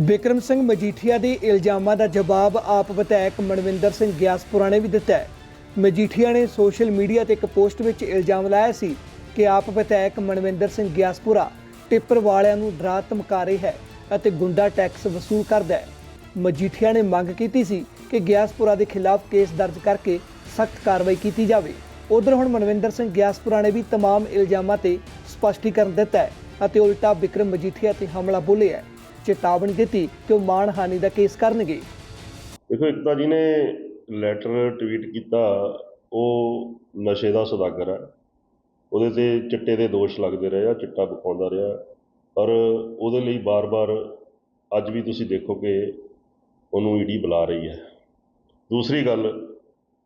ਬਿਕਰਮ ਸਿੰਘ ਮਜੀਠੀਆ ਦੇ ਇਲਜ਼ਾਮਾਂ ਦਾ ਜਵਾਬ ਆਪ ਵਿਧਾਇਕ ਮਨਵਿੰਦਰ ਸਿੰਘ ਗਿਆਸਪੁਰਾ ਨੇ ਵੀ ਦਿੱਤਾ ਹੈ ਮਜੀਠੀਆ ਨੇ ਸੋਸ਼ਲ ਮੀਡੀਆ ਤੇ ਇੱਕ ਪੋਸਟ ਵਿੱਚ ਇਲਜ਼ਾਮ ਲਾਇਆ ਸੀ ਕਿ ਆਪ ਵਿਧਾਇਕ ਮਨਵਿੰਦਰ ਸਿੰਘ ਗਿਆਸਪੁਰਾ ਟਿੱਪਰ ਵਾਲਿਆਂ ਨੂੰ ਡਰਾ ਧਮਕਾ ਰਿਹਾ ਹੈ ਅਤੇ ਗੁੰਡਾ ਟੈਕਸ ਵਸੂਲ ਕਰਦਾ ਹੈ ਮਜੀਠੀਆ ਨੇ ਮੰਗ ਕੀਤੀ ਸੀ ਕਿ ਗਿਆਸਪੁਰਾ ਦੇ ਖਿਲਾਫ ਕੇਸ ਦਰਜ ਕਰਕੇ ਸਖਤ ਕਾਰਵਾਈ ਕੀਤੀ ਜਾਵੇ ਉਧਰ ਹੁਣ ਮਨਵਿੰਦਰ ਸਿੰਘ ਗਿਆਸਪੁਰਾ ਨੇ ਵੀ तमाम ਇਲਜ਼ਾਮਾਂ ਤੇ ਸਪਸ਼ਟੀਕਰਨ ਦਿੱਤਾ ਹੈ ਅਤੇ ਉਲਟਾ ਵਿਕਰਮ ਮਜੀਠੀਆ ਤੇ ਹਮਲਾ ਬੋਲਿਆ ਹੈ ਚੇਤਾਵਨੀ ਦਿੱਤੀ ਕਿ ਉਹ ਮਾਣਹਾਨੀ ਦਾ ਕੇਸ ਕਰਨਗੇ। ਦੇਖੋ, ਇੱਕ ਤਾਂ ਜਿਹਨੇ ਲੈਟਰ ਟਵੀਟ ਕੀਤਾ, ਉਹ ਨਸ਼ੇ ਦਾ ਸੌਦਾਗਰ ਹੈ। ਉਹਦੇ ਤੇ ਚਿੱਟੇ ਦੇ ਦੋਸ਼ ਲੱਗਦੇ ਰਹੇ ਆ, ਚਿੱਟਾ ਵਿਖਾਉਂਦਾ ਰਿਹਾ। ਪਰ ਉਹਦੇ ਲਈ ਬਾਰ-ਬਾਰ ਅੱਜ ਵੀ ਤੁਸੀਂ ਦੇਖੋ ਕਿ ਉਹਨੂੰ ਈਡੀ ਬੁਲਾ ਰਹੀ ਹੈ। ਦੂਸਰੀ ਗੱਲ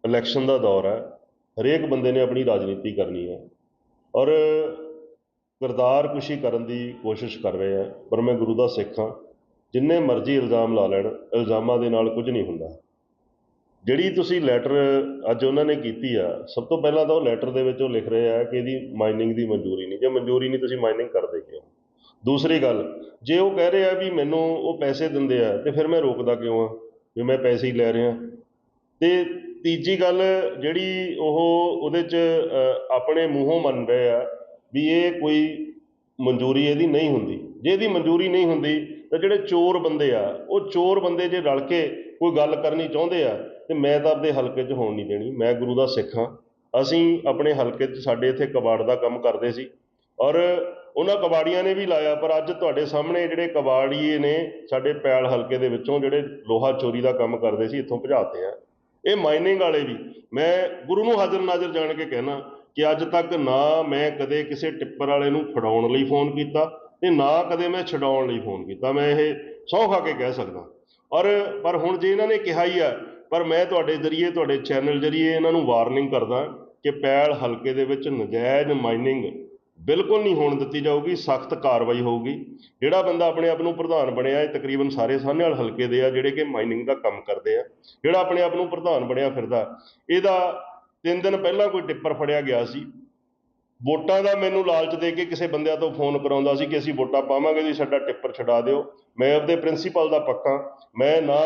ਇਲੈਕਸ਼ਨ ਦਾ ਦੌਰ ਹੈ। ਹਰੇਕ ਬੰਦੇ ਨੇ ਆਪਣੀ ਰਾਜਨੀਤੀ ਕਰਨੀ ਹੈ। ਔਰ ਕਿਰਦਾਰ ਕੁਸ਼ੀ ਕਰਨ ਦੀ ਕੋਸ਼ਿਸ਼ ਕਰ ਰਹੇ ਆ, ਪਰ ਮੈਂ ਗੁਰੂ ਦਾ ਸਿੱਖ ਹਾਂ। ਜਿੰਨੇ ਮਰਜ਼ੀ ਇਲਜ਼ਾਮ ਲਾ ਲੈਣ, ਇਲਜ਼ਾਮਾਂ ਦੇ ਨਾਲ ਕੁਝ ਨਹੀਂ ਹੁੰਦਾ। ਜਿਹੜੀ ਤੁਸੀਂ ਲੈਟਰ ਅੱਜ ਉਹਨਾਂ ਨੇ ਕੀਤੀ ਆ, ਸਭ ਤੋਂ ਪਹਿਲਾਂ ਤਾਂ ਉਹ ਲੈਟਰ ਦੇ ਵਿੱਚ ਉਹ ਲਿਖ ਰਹੇ ਆ ਕਿ ਇਹਦੀ ਮਾਈਨਿੰਗ ਦੀ ਮਨਜ਼ੂਰੀ ਨਹੀਂ। ਜੇ ਮਨਜ਼ੂਰੀ ਨਹੀਂ, ਤੁਸੀਂ ਮਾਈਨਿੰਗ ਕਰਦੇ ਕਿਉਂ? ਦੂਸਰੀ ਗੱਲ, ਜੇ ਉਹ ਕਹਿ ਰਹੇ ਆ ਵੀ ਮੈਨੂੰ ਉਹ ਪੈਸੇ ਦਿੰਦੇ ਆ, ਤੇ ਫਿਰ ਮੈਂ ਰੋਕਦਾ ਕਿਉਂ ਆ? ਵੀ ਮੈਂ ਪੈਸੇ ਹੀ ਲੈ ਰਿਹਾ। ਤੇ ਤੀਜੀ ਗੱਲ, ਜਿਹੜੀ ਉਹ ਉਹਦੇ 'ਚ ਆਪਣੇ ਮੂੰਹੋਂ ਮੰਨ ਰਹੇ ਆ ਵੀ ਇਹ ਕੋਈ ਮਨਜ਼ੂਰੀ ਇਹਦੀ ਨਹੀਂ ਹੁੰਦੀ। ਜੇ ਇਹਦੀ ਮਨਜ਼ੂਰੀ ਨਹੀਂ ਹੁੰਦੀ, ਤਾਂ ਜਿਹੜੇ ਚੋਰ ਬੰਦੇ ਆ, ਉਹ ਚੋਰ ਬੰਦੇ ਜੇ ਰਲ ਕੇ ਕੋਈ ਗੱਲ ਕਰਨੀ ਚਾਹੁੰਦੇ ਆ, ਤੇ ਮੈਂ ਤਾਂ ਆਪਦੇ ਹਲਕੇ 'ਚ ਹੋਣ ਨਹੀਂ ਦੇਣੀ। ਮੈਂ ਗੁਰੂ ਦਾ ਸਿੱਖ ਹਾਂ। ਅਸੀਂ ਆਪਣੇ ਹਲਕੇ 'ਚ, ਸਾਡੇ ਇੱਥੇ ਕਬਾੜ ਦਾ ਕੰਮ ਕਰਦੇ ਸੀ। ਔਰ ਉਹਨਾਂ ਕਬਾੜੀਆਂ ਨੇ ਵੀ ਲਾਇਆ, ਪਰ ਅੱਜ ਤੁਹਾਡੇ ਸਾਹਮਣੇ ਜਿਹੜੇ ਕਬਾੜੀਏ ਨੇ, ਸਾਡੇ ਪੈਲ ਹਲਕੇ ਦੇ ਵਿੱਚੋਂ ਜਿਹੜੇ ਲੋਹਾ ਚੋਰੀ ਦਾ ਕੰਮ ਕਰਦੇ ਸੀ, ਇੱਥੋਂ ਭਜਾਤੇ ਆ। ਇਹ ਮਾਈਨਿੰਗ ਵਾਲੇ ਵੀ। ਮੈਂ ਗੁਰੂ ਨੂੰ ਹਾਜ਼ਰ ਨਾਜ਼ਰ ਜਾਣ ਕੇ ਕਹਿਣਾ ਕਿ ਅੱਜ ਤੱਕ ਨਾ ਮੈਂ ਕਦੇ ਕਿਸੇ ਟਿੱਪਰ ਵਾਲੇ ਨੂੰ ਫੜਾਉਣ ਲਈ ਫੋਨ ਕੀਤਾ ਤੇ ਨਾ ਕਦੇ ਮੈਂ ਛਡਾਉਣ ਲਈ ਫੋਨ ਕੀਤਾ। ਮੈਂ ਇਹ ਸਹੁੰ ਖਾ ਕੇ ਕਹਿ ਸਕਦਾ। ਔਰ, ਪਰ ਹੁਣ ਜੇ ਇਹਨਾਂ ਨੇ ਕਿਹਾ ਹੀ ਆ, ਪਰ ਮੈਂ ਤੁਹਾਡੇ ਜ਼ਰੀਏ, ਤੁਹਾਡੇ ਚੈਨਲ ਜ਼ਰੀਏ ਇਹਨਾਂ ਨੂੰ ਵਾਰਨਿੰਗ ਕਰਦਾ ਕਿ ਪੈਲ ਹਲਕੇ ਦੇ ਵਿੱਚ ਨਜਾਇਜ਼ ਮਾਈਨਿੰਗ ਬਿਲਕੁਲ ਨਹੀਂ ਹੋਣ ਦਿੱਤੀ ਜਾਊਗੀ, ਸਖਤ ਕਾਰਵਾਈ ਹੋਊਗੀ। ਜਿਹੜਾ ਬੰਦਾ ਆਪਣੇ ਆਪ ਨੂੰ ਪ੍ਰਧਾਨ ਬਣਿਆ, ਇਹ ਤਕਰੀਬਨ ਸਾਰੇ ਸਾਹਨੇਵਾਲ ਹਲਕੇ ਦੇ ਆ, ਜਿਹੜੇ ਕਿ ਮਾਈਨਿੰਗ ਦਾ ਕੰਮ ਕਰਦੇ ਆ। ਜਿਹੜਾ ਆਪਣੇ ਆਪ ਨੂੰ ਪ੍ਰਧਾਨ ਬਣਿਆ ਫਿਰਦਾ, ਇਹਦਾ ਤਿੰਨ ਦਿਨ ਪਹਿਲਾਂ ਕੋਈ ਟਿੱਪਰ ਫੜਿਆ ਗਿਆ ਸੀ। ਵੋਟਾਂ ਦਾ ਮੈਨੂੰ ਲਾਲਚ ਦੇ ਕੇ ਕਿਸੇ ਬੰਦਿਆਂ ਤੋਂ ਫੋਨ ਕਰਾਉਂਦਾ ਸੀ ਕਿ ਅਸੀਂ ਵੋਟਾਂ ਪਾਵਾਂਗੇ ਜੀ ਸਾਡਾ ਟਿੱਪਰ ਛਡਾ ਦਿਓ। ਮੈਂ ਆਪਦੇ ਪ੍ਰਿੰਸੀਪਲ ਦਾ ਪੱਕਾ। ਮੈਂ ਨਾ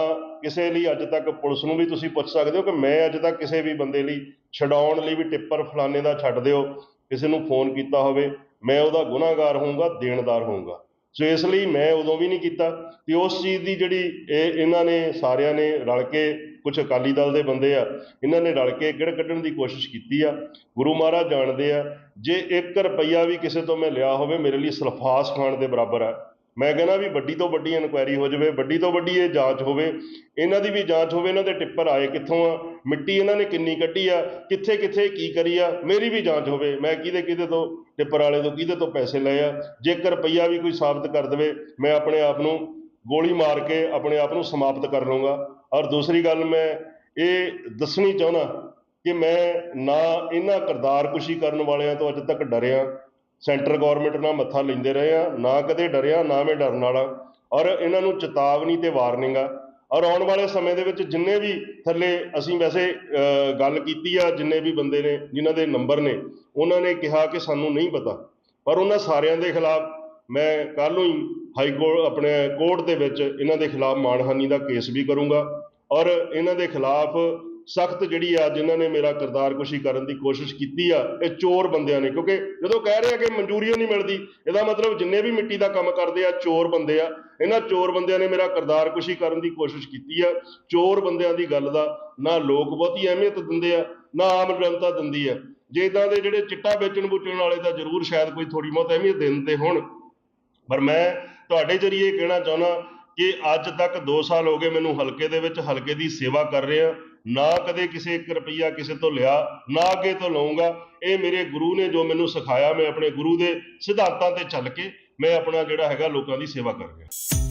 ਕਿਸੇ ਲਈ ਅੱਜ ਤੱਕ ਪੁਲਿਸ ਨੂੰ ਵੀ ਤੁਸੀਂ ਪੁੱਛ ਸਕਦੇ ਹੋ ਕਿ ਮੈਂ ਅੱਜ ਤੱਕ ਕਿਸੇ ਵੀ ਬੰਦੇ ਲਈ ਛਡਾਉਣ ਲਈ ਵੀ ਟਿੱਪਰ ਫਲਾਣੇ ਦਾ ਛੱਡ ਦਿਓ। ਕਿਸੇ ਨੂੰ ਫੋਨ ਕੀਤਾ ਹੋਵੇ, ਮੈਂ ਉਹਦਾ ਗੁਨਾਹਗਾਰ ਹੋਊਂਗਾ, ਦੇਣਦਾਰ ਹੋਊਂਗਾ। ਸੋ ਇਸ ਲਈ ਮੈਂ ਉਦੋਂ ਵੀ ਨਹੀਂ ਕੀਤਾ ਤੇ ਉਸ ਚੀਜ਼ ਦੀ ਜਿਹੜੀ ਇਹ ਇਹਨਾਂ ਨੇ ਸਾਰਿਆਂ ਨੇ ਰਲ ਕੇ ਕੁਝ ਅਕਾਲੀ ਦਲ ਦੇ ਬੰਦੇ ਆ, ਇਹਨਾਂ ਨੇ ਰਲ ਕੇ ਕਿਹੜ ਕੱਢਣ ਦੀ ਕੋਸ਼ਿਸ਼ ਕੀਤੀ ਆ, ਗੁਰੂ ਮਹਾਰਾਜ ਜਾਣਦੇ ਆ, ਜੇ 1 ਰੁਪਈਆ ਵੀ ਕਿਸੇ ਤੋਂ ਮੈਂ ਲਿਆ ਹੋਵੇ, ਮੇਰੇ ਲਈ ਸਲਫਾਸ ਖਾਣ ਦੇ ਬਰਾਬਰ ਆ। ਮੈਂ ਕਹਿੰਦਾ ਵੀ ਵੱਡੀ ਤੋਂ ਵੱਡੀ ਇਨਕੁਆਇਰੀ ਹੋ ਜਾਵੇ, ਵੱਡੀ ਤੋਂ ਵੱਡੀ ਇਹ ਜਾਂਚ ਹੋਵੇ, ਇਹਨਾਂ ਦੀ ਵੀ ਜਾਂਚ ਹੋਵੇ, ਇਹਨਾਂ ਦੇ ਟਿੱਪਰ ਆਏ ਕਿੱਥੋਂ ਆ, ਮਿੱਟੀ ਇਹਨਾਂ ਨੇ ਕਿੰਨੀ ਕੱਢੀ ਆ, ਕਿੱਥੇ ਕਿੱਥੇ ਕੀ ਕਰੀ ਆ, ਮੇਰੀ ਵੀ ਜਾਂਚ ਹੋਵੇ, ਮੈਂ ਕਿਹਦੇ ਕਿਹਦੇ ਤੋਂ, ਟਿੱਪਰ ਵਾਲੇ ਤੋਂ ਕਿਹਦੇ ਤੋਂ ਪੈਸੇ ਲਏ ਆ, ਜੇਕਰ ਰੁਪਈਆ ਵੀ ਕੋਈ ਸਾਬਤ ਕਰ ਦੇਵੇ, ਮੈਂ ਆਪਣੇ ਆਪ ਨੂੰ ਗੋਲੀ ਮਾਰ ਕੇ ਆਪਣੇ ਆਪ ਨੂੰ ਸਮਾਪਤ ਕਰ ਲਵਾਂਗਾ ਔਰ ਦੂਸਰੀ ਗੱਲ ਮੈਂ ਇਹ ਦੱਸਣੀ ਚਾਹੁੰਦਾ ਕਿ ਮੈਂ ਨਾ ਇਹਨਾਂ ਕਿਰਦਾਰ ਕੁਸ਼ੀ ਕਰਨ ਵਾਲਿਆਂ ਤੋਂ ਅੱਜ ਤੱਕ ਡਰਿਆ ਸੈਂਟਰ ਗਵਰਨਮੈਂਟ ਨਾਲ ਮੱਥਾ ਲੈਂਦੇ ਰਹੇ ਆ, ਨਾ ਕਦੇ ਡਰਿਆ, ਨਾ ਮੈਂ ਡਰਨ ਵਾਲਾ। ਔਰ ਇਹਨਾਂ ਨੂੰ ਚੇਤਾਵਨੀ ਤੇ ਵਾਰਨਿੰਗ ਆ। ਔਰ ਆਉਣ ਵਾਲੇ ਸਮੇਂ ਦੇ ਵਿੱਚ ਜਿੰਨੇ ਵੀ ਥੱਲੇ ਅਸੀਂ ਵੈਸੇ ਗੱਲ ਕੀਤੀ ਆ, ਜਿੰਨੇ ਵੀ ਬੰਦੇ ਨੇ, ਜਿਨ੍ਹਾਂ ਦੇ ਨੰਬਰ ਨੇ, ਉਹਨਾਂ ਨੇ ਕਿਹਾ ਕਿ ਸਾਨੂੰ ਨਹੀਂ ਪਤਾ। ਪਰ ਉਹਨਾਂ ਸਾਰਿਆਂ ਦੇ ਖਿਲਾਫ ਮੈਂ ਕੱਲ੍ਹ ਨੂੰ ਹੀ ਹਾਈ ਕੋਰਟ, ਆਪਣੇ ਕੋਰਟ ਦੇ ਵਿੱਚ ਇਹਨਾਂ ਦੇ ਖਿਲਾਫ ਮਾਣਹਾਨੀ ਦਾ ਕੇਸ ਵੀ ਕਰੂੰਗਾ। ਔਰ ਇਹਨਾਂ ਦੇ ਖਿਲਾਫ ਸਖਤ ਜਿਹੜੀ ਆ ਜਿਨ੍ਹਾਂ ਨੇ ਮੇਰਾ ਕਿਰਦਾਰ ਕੁਸ਼ੀ ਕਰਨ ਦੀ ਕੋਸ਼ਿਸ਼ ਕੀਤੀ ਆ, ਇਹ ਚੋਰ ਬੰਦਿਆਂ ਨੇ। ਕਿਉਂਕਿ ਜਦੋਂ ਕਹਿ ਰਹੇ ਆ ਕਿ ਮਨਜ਼ੂਰੀ ਨਹੀਂ ਮਿਲਦੀ, ਇਹਦਾ ਮਤਲਬ ਜਿੰਨੇ ਵੀ ਮਿੱਟੀ ਦਾ ਕੰਮ ਕਰਦੇ ਆ, ਚੋਰ ਬੰਦੇ ਆ, ਇਹਨਾਂ ਚੋਰ ਬੰਦਿਆਂ ਨੇ ਮੇਰਾ ਕਿਰਦਾਰ ਕੁਸ਼ੀ ਕਰਨ ਦੀ ਕੋਸ਼ਿਸ਼ ਕੀਤੀ ਆ। ਚੋਰ ਬੰਦਿਆਂ ਦੀ ਗੱਲ ਦਾ ਨਾ ਲੋਕ ਬਹੁਤੀ ਅਹਿਮੀਅਤ ਦਿੰਦੇ ਆ, ਨਾ ਆਮ ਜਨਤਾ ਦਿੰਦੀ ਆ। ਜੇ ਇਦਾਂ ਦੇ ਜਿਹੜੇ ਚਿੱਟਾ ਵੇਚਣ ਬੁੱਚਣ ਵਾਲੇ ਤਾਂ ਜ਼ਰੂਰ ਸ਼ਾਇਦ ਕੋਈ ਥੋੜੀ ਬਹੁਤ ਅਹਿਮੀਅਤ ਦਿੰਦੇ ਹੋਣ। ਪਰ ਮੈਂ ਤੁਹਾਡੇ ਜਰੀਏ ਕਹਿਣਾ ਚਾਹੁੰਦਾ ਕਿ ਅੱਜ ਤੱਕ 2 ਸਾਲ ਹੋ ਗਏ ਮੈਨੂੰ ਹਲਕੇ ਦੇ ਵਿੱਚ ਹਲਕੇ ਦੀ ਸੇਵਾ ਕਰ ਰਿਹਾ ਨਾ ਕਦੇ ਕਿਸੇ 1 ਰੁਪਈਆ ਕਿਸੇ ਤੋਂ ਲਿਆ, ਨਾ ਅੱਗੇ ਤੋਂ ਲਵਾਂਗਾ ਇਹ ਮੇਰੇ ਗੁਰੂ ਨੇ ਜੋ ਮੈਨੂੰ ਸਿਖਾਇਆ, ਮੈਂ ਆਪਣੇ ਗੁਰੂ ਦੇ ਸਿਧਾਂਤਾਂ ਤੇ ਚੱਲ ਕੇ ਮੈਂ ਆਪਣਾ ਜਿਹੜਾ ਹੈਗਾ ਲੋਕਾਂ ਦੀ ਸੇਵਾ ਕਰ ਰਿਹਾ।